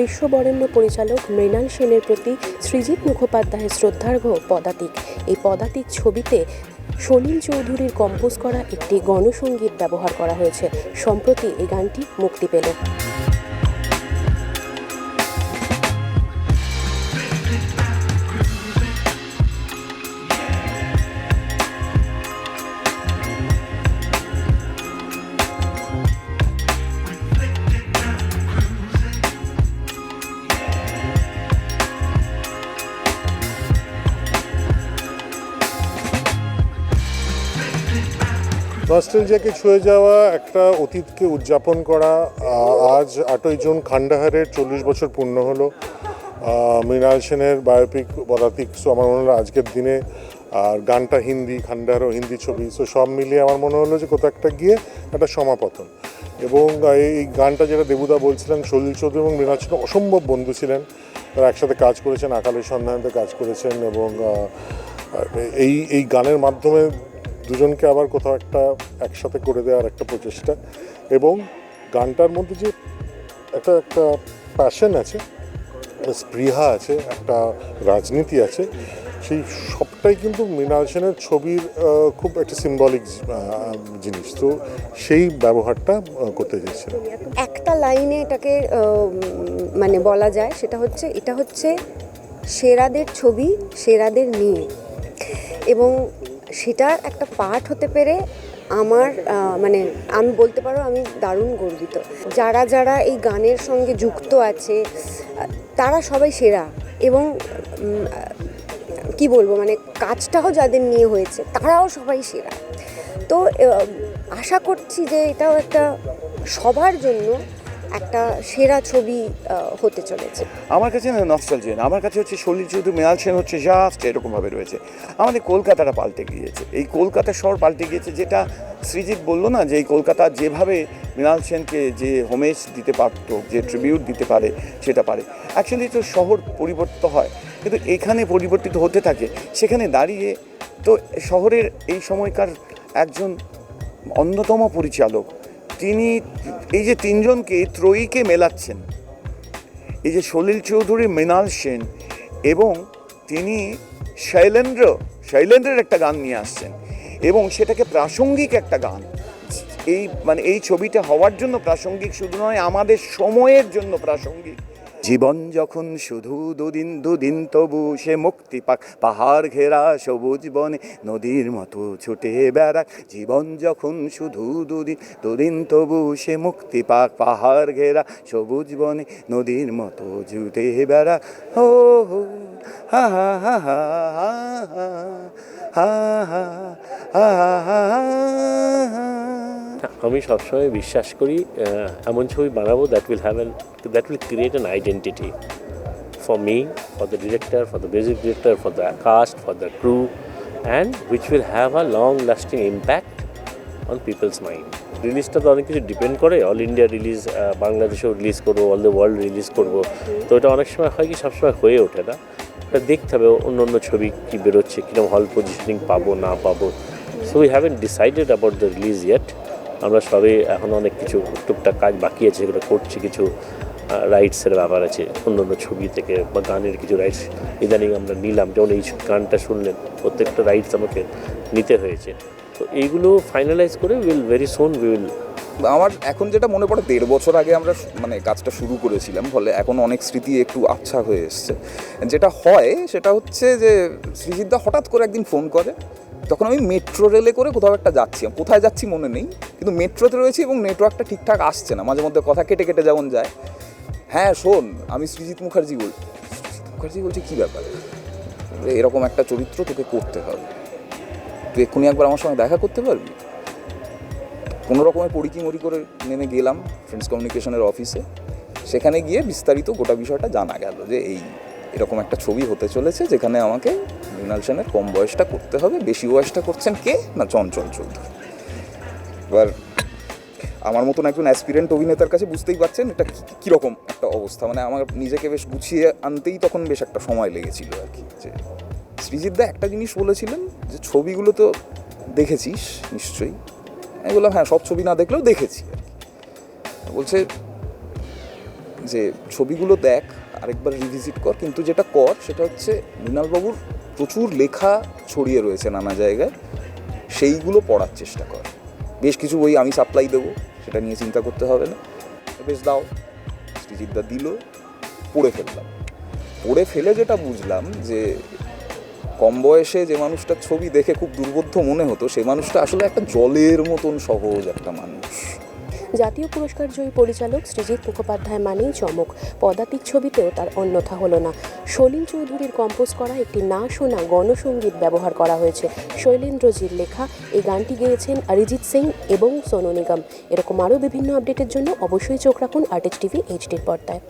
বিশ্ববরেণ্য পরিচালক মৃণাল সেনের প্রতি সৃজিত মুখোপাধ্যায়ের শ্রদ্ধার্ঘ পদাতিক। এই পদাতিক ছবিতে সলিল চৌধুরীর কম্পোজ করা একটি গণসঙ্গীত ব্যবহার করা হয়েছে। সম্প্রতি এই গানটি মুক্তি পেল। নস্টেলজিয়াকে ছুঁয়ে যাওয়া একটা অতীতকে উদযাপন করা আজ আটই জুন খান্ডাহারের চল্লিশ বছর পূর্ণ হলো। মৃণাল সেনের বায়োপিক পদাতিক সো আমার মনে হলো আজকের দিনে, আর গানটা হিন্দি খান্ডাহারও হিন্দি ছবি সো সব মিলিয়ে আমার মনে হলো যে কোথাও একটা গিয়ে একটা সমাপতন। এবং এই গানটা যেটা দেবুদা বলছিলেন, সলিল চৌধুরী এবং মৃণাল সেন অসম্ভব বন্ধু ছিলেন। তারা একসাথে কাজ করেছেন, আকালের সন্ধানেতে কাজ করেছেন এবং এই এই গানের মাধ্যমে দুজনকে আবার কোথাও একটা একসাথে করে দেওয়ার একটা প্রচেষ্টা। এবং গানটার মধ্যে যে একটা একটা প্যাশন আছে স্পৃহা আছে, একটা রাজনীতি আছে, সেই সবটাই কিন্তু মৃণাল সেনের ছবির খুব একটা সিম্বলিক জিনিস। তো সেই ব্যবহারটা করতে চেয়েছিলাম একটা লাইনে এটাকে মানে বলা যায়, সেটা হচ্ছে, এটা হচ্ছে সেরাদের ছবি, সেরাদের নিয়ে। এবং সেটার একটা পার্ট হতে পেরে আমার মানে আমি বলতে পারো আমি দারুণ গর্বিত। যারা যারা এই গানের সঙ্গে যুক্ত আছে, তারা সবাই সেরা এবং কি বলব মানে কাজটাও যাদের নিয়ে হয়েছে, তারাও সবাই সেরা। তো আশা করছি যে এটাও একটা সবার জন্য একটা সেরা ছবি হতে চলেছে। আমার কাছে না নস্টালজিয়া না আমার কাছে হচ্ছে সলিল চৌধুরী মৃণাল সেন হচ্ছে জাস্ট এরকমভাবে রয়েছে। আমাদের কলকাতাটা পাল্টে গিয়েছে। এই কলকাতা শহর পাল্টে গিয়েছে যেটা সৃজিৎ বলল না যে এই কলকাতা যেভাবে মৃণাল সেনকে যে হোমেজ দিতে পারতো, যে ট্রিবিউট দিতে পারে, সেটা পারে। অ্যাকচুয়ালি তো শহর পরিবর্তিত হয়। কিন্তু এখানে পরিবর্তিত হতে থাকে, সেখানে দাঁড়িয়ে তো শহরের এই সময়কার একজন অন্যতম পরিচালক, তিনি এই যে তিনজনকে ত্রয়ীকে মেলাচ্ছেন, এই যে সলিল চৌধুরী, মৃণাল সেন এবং তিনি শৈলেন্দ্র, শৈলেন্দ্রের একটা গান নিয়ে আসছেন এবং সেটাকে প্রাসঙ্গিক একটা গান। এই মানে এই ছবিটা হওয়ার জন্য প্রাসঙ্গিক শুধু নয়, আমাদের সময়ের জন্য প্রাসঙ্গিক। জীবন যখন শুধু দুদিন দুদিন তবু সে মুক্তি পাক পাহাড় ঘেরা সবুজ বনে নদীর মতো ছুটে বেড়াক জীবন যখন শুধু দুদিন দুদিন তবু সে মুক্তি পাক পাহাড় ঘেরা সবুজ বনে নদীর মতো ছুটে বেড়াক ও হো হা হা হা হা হা হা হা হা হা হা আমি সবসময় বিশ্বাস করি এমন ছবি বানাবো that will have an that will create an identity for me for the director for the music director for the cast for the crew and which will have a long lasting impact on people's mind রিলিজটা তো অনেক কিছু depend করে all India release বাংলাদেশেও release করব all the world release করব। তো এটা অনেক সময় হয় কি, সবসময় হয়ে ওঠে না। এটা দেখতে হবে, অন্য অন্য ছবি কী বেরোচ্ছে কীরকম হল পজিশনিং পাবো, না পাবো। So we haven't decided about the release yet আমরা সবে এখন অনেক কিছু টুকটাক কাজ বাকি আছে যেগুলো করছি, কিছু রাইটসের ব্যাপার আছে অন্য অন্য ছবি থেকে বা গানের কিছু রাইটস ইদানিং আমরা নিলাম, যেমন এই গানটা শুনলেন প্রত্যেকটা রাইটস আমাকে নিতে হয়েছে। তো এইগুলো ফাইনালাইজ করে উইল ভেরি সোন উইল আমার এখন যেটা মনে পড়ে, দেড় বছর আগে আমরা মানে কাজটা শুরু করেছিলাম, ফলে এখন অনেক স্মৃতি একটু আচ্ছা হয়ে এসছে। যেটা হয়, সেটা হচ্ছে যে সৃজিতদা হঠাৎ করে একদিন ফোন করে তখন আমি মেট্রো রেলে করে কোথাও একটা যাচ্ছি কোথায় যাচ্ছি মনে নেই, কিন্তু মেট্রোতে রয়েছি এবং নেটওয়ার্কটা ঠিকঠাক আসছে না। মাঝে মধ্যে কথা কেটে কেটে যেমন যায়। হ্যাঁ শোন, আমি সৃজিত মুখার্জি বলছি মুখার্জি বলছি কী ব্যাপার? এরকম একটা চরিত্র তোকে করতে হবে। তুই এক্ষুনি একবার আমার সঙ্গে দেখা করতে পারবি? কোনো রকমের মরি করে নেমে গেলাম ফ্রেন্ডস কমিউনিকেশনের অফিসে সেখানে গিয়ে বিস্তারিত গোটা বিষয়টা জানা গেল যে এই এরকম একটা ছবি হতে চলেছে যেখানে আমাকে মৃণাল সেনের কম বয়সটা করতে হবে, বেশি বয়সটা করছেন কে? না, চঞ্চল চৌধুরী। এবার আমার মতন একজন অ্যাসপিরেন্ট অভিনেতার কাছে বুঝতেই পারছেন এটা কীরকম একটা অবস্থা। মানে আমার নিজেকে বেশ গুছিয়ে আনতেই তখন বেশ একটা সময় লেগেছিল আর কি। যে সৃজিতদা একটা জিনিস বলেছিলেন যে, ছবিগুলো তো দেখেছিস, নিশ্চয়ই? আমি বললাম হ্যাঁ সব ছবি না দেখলেও দেখেছি বলছে যে, ছবিগুলো দেখ আরেকবার রিভিজিট কর, কিন্তু যেটা কর, সেটা হচ্ছে মৃণালবাবুর প্রচুর লেখা ছড়িয়ে রয়েছে নানা জায়গায়। সেইগুলো পড়ার চেষ্টা কর। বেশ কিছু বই আমি সাপ্লাই দেবো, সেটা নিয়ে চিন্তা করতে হবে না। বেশ দাও সৃজিতদা দিল, পড়ে ফেললাম। পড়ে ফেলে যেটা বুঝলাম যে, কম বয়সে যে মানুষটার ছবি দেখে খুব দুর্বোধ্য মনে হতো সেই মানুষটা আসলে একটা জলের মতন সহজ একটা মানুষ। জাতীয় পুরস্কার জয়ী পরিচালক সৃজিত মুখোপাধ্যায় মানেই চমক। পদাতিক ছবিতেও তার অন্যথা হলো না। সলিল চৌধুরীর কম্পোজ করা একটি না শোনা গণসঙ্গীত ব্যবহার করা হয়েছে। শৈলেন্দ্রজির লেখা, এই গানটি গেয়েছেন অরিজিৎ সিং এবং সোনু নিগম। এরকম আরও বিভিন্ন আপডেটের জন্য অবশ্যই চোখ রাখুন আর্টিস্ট টিভি এইচডির পর্দায়।